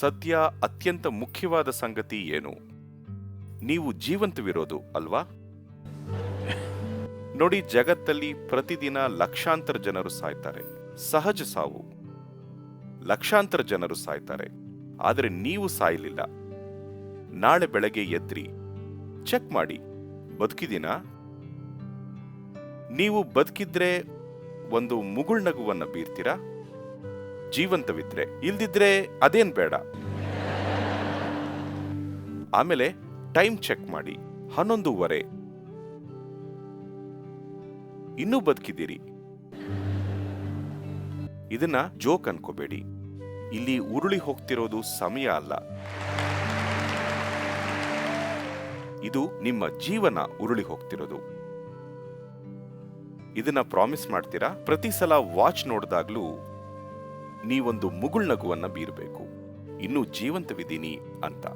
ಸದ್ಯ ಅತ್ಯಂತ ಮುಖ್ಯವಾದ ಸಂಗತಿ ಏನು? ನೀವು ಜೀವಂತವಿರೋದು ಅಲ್ವಾ? ನೋಡಿ, ಜಗತ್ತಲ್ಲಿ ಪ್ರತಿದಿನ ಲಕ್ಷಾಂತರ ಜನರು ಸಾಯ್ತಾರೆ. ಸಹಜ ಸಾವು. ಲಕ್ಷಾಂತರ ಜನರು ಸಾಯ್ತಾರೆ. ಆದರೆ ನೀವು ಸಾಯಲಿಲ್ಲ. ನಾಳೆ ಬೆಳಗ್ಗೆ ಎದ್ರಿ. ಚೆಕ್ ಮಾಡಿ. ಬದುಕಿದ್ದೀನಾ? ನೀವು ಬದುಕಿದ್ರೆ ಒಂದು ಮುಗುಳ್ನಗುವನ್ನ ಬೀರ್ತೀರಾ? ಜೀವಂತವಿದ್ರೆ, ಇಲ್ದಿದ್ರೆ ಅದೇನ್ ಬೇಡ. ಆಮೇಲೆ ಟೈಮ್ ಚೆಕ್ ಮಾಡಿ, ಹನ್ನೊಂದೂವರೆ. ಇನ್ನೂ ಬದುಕಿದ್ದೀರಿ. ಇದನ್ನ ಜೋಕ್ ಅನ್ಕೋಬೇಡಿ. ಇಲ್ಲಿ ಉರುಳಿ ಹೋಗ್ತಿರೋದು ಸಮಯ ಅಲ್ಲ. ಇದು ನಿಮ್ಮ ಜೀವನ ಉರುಳಿ ಹೋಗ್ತಿರೋದು. ಇದನ್ನ ಪ್ರಾಮಿಸ್ ಮಾಡ್ತೀರಾ? ಪ್ರತಿ ಸಲ ವಾಚ್ ನೋಡಿದಾಗ್ಲೂ ನೀವೊಂದು ಮುಗುಳ್ನಗುವನ್ನ ಬೀರಬೇಕು. ಇನ್ನೂ ಜೀವಂತವಿದ್ದೀನಿ ಅಂತ.